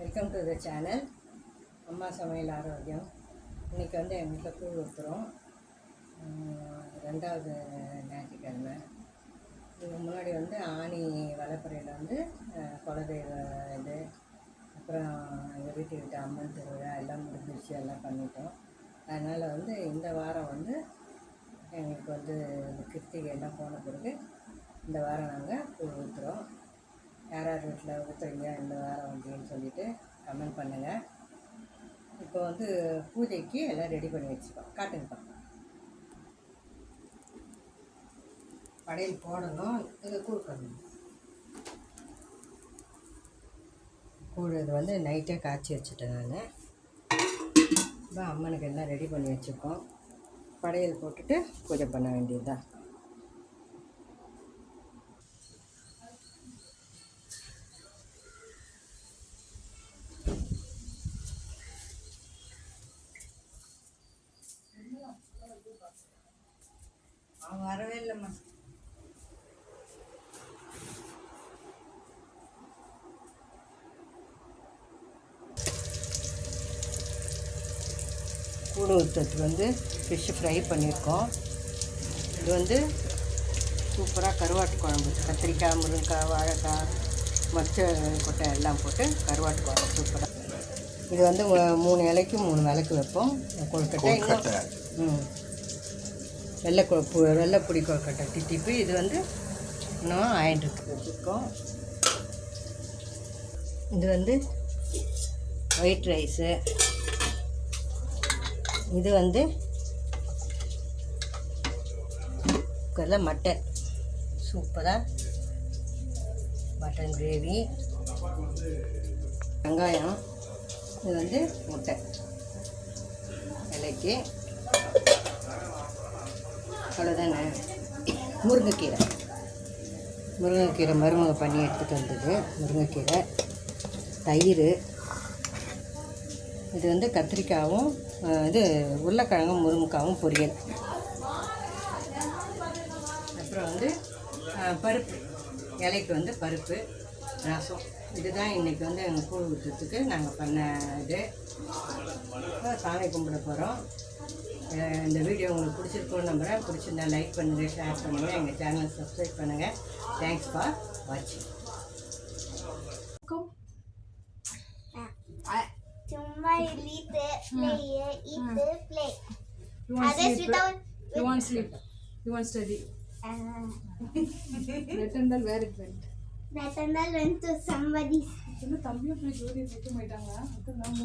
Welcome to the channel அம்மா சமையல் ஆரோக்கியம். இன்றைக்கி வந்து எங்கள் வீட்டில் கூழ் ஊற்றுறோம் ரெண்டாவது ஞாயிற்றுக்கிழமை. இதுக்கு முன்னாடி வந்து ஆணி வளப்பறையில் வந்து குலதெய்வ இது அப்புறம் எங்கள் வீட்டு கிட்ட அம்மன் திருவிழா எல்லாம் முடிஞ்சிருச்சு எல்லாம் பண்ணிட்டோம். அதனால் வந்து இந்த வாரம் வந்து எங்களுக்கு வந்து கிருத்திகை எல்லாம் போன பிறகு இந்த வாரம் நாங்கள் கூழ் ஊற்றுறோம் யார் யார் வீட்டில் ஊற்றுறீங்க இந்த வாரம் அப்படின்னு சொல்லிட்டு கமெண்ட் பண்ணுங்கள் இப்போ வந்து பூஜைக்கு எல்லாம் ரெடி பண்ணி வச்சுப்போம். காட்டுங்கப்பா. படையல் போடணும். இது கூழ் கூழ் இது வந்து நைட்டே காய்ச்சி வச்சுட்டேன் நான். இப்போ அம்மனுக்கு எல்லாம் ரெடி பண்ணி வச்சுருக்கோம் படையல் போட்டுட்டு பூஜை பண்ண வேண்டியதுதான். அவன் வரவே இல்லைம்மா. கூடு ஊற்றுறதுக்கு வந்து ஃபிஷ்ஷு ஃப்ரை பண்ணியிருக்கோம். இது வந்து சூப்பராக கருவாட்டு குழம்பு கத்திரிக்காய் முருங்கைக்காய் வாழைக்காய் மொச்சை கொட்டை எல்லாம் போட்டு கருவாட்டு குழம்பு சூப்பராக இது வந்து மூணு இலைக்கு மூணு விளக்கு வைப்போம். கொழுக்கட்டை இன்னும் ம். வெள்ளை கொ வெள்ளை வெள்ளைப்பொடி கொழுக்கட்டை திட்டிப்பு இது வந்து இன்னும் ஆயின்ட்டுருக்கு. வச்சுருக்கோம் இது வந்து ஒயிட் ரைஸு. இது வந்து குக்கரில் மட்டன். சூப்பராக மட்டன் கிரேவி. வெங்காயம். இது வந்து முட்டை. விலைக்கு அவ்வளோதானே முருங்கைக்கீரை. முருங்கைக்கீரை மருமக பண்ணி எடுத்துகிட்டு வந்தது. முருங்கைக்கீரை தயிர் இது வந்து கத்திரிக்காயும் இது உருளைக்கிழங்கும் முருங்கைக்காவும் பொரியல். அப்புறம் வந்து பருப்பு. இலைக்கு வந்து பருப்பு ரசம். இதுதான் இன்றைக்கி வந்து எங்கள் கூழ் ஊற்றுறதுக்கு நாங்கள் பண்ண இது சாமி கும்பிட போகிறோம் இந்த வீடியோ உங்களுக்கு பிடிச்சிருக்கும்னு நம்புகிறேன் பிடிச்சிருந்தா லைக் பண்ணுங்கள் ஷேர் பண்ணுங்கள் எங்கள் சேனலை சப்ஸ்கிரைப் பண்ணுங்கள் தேங்க்ஸ் ஃபார் வாட்சிங் சும்மா இழுத்து play, eat, play. You want Others sleep? without You want sleep? You want study? the where it went. Nathaniel went to somebody's என்ன தம்பியும் போய் ஜோதி போயிட்டு போயிட்டாங்க அது நாம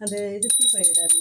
அந்த இதுக்கு போயிடாரு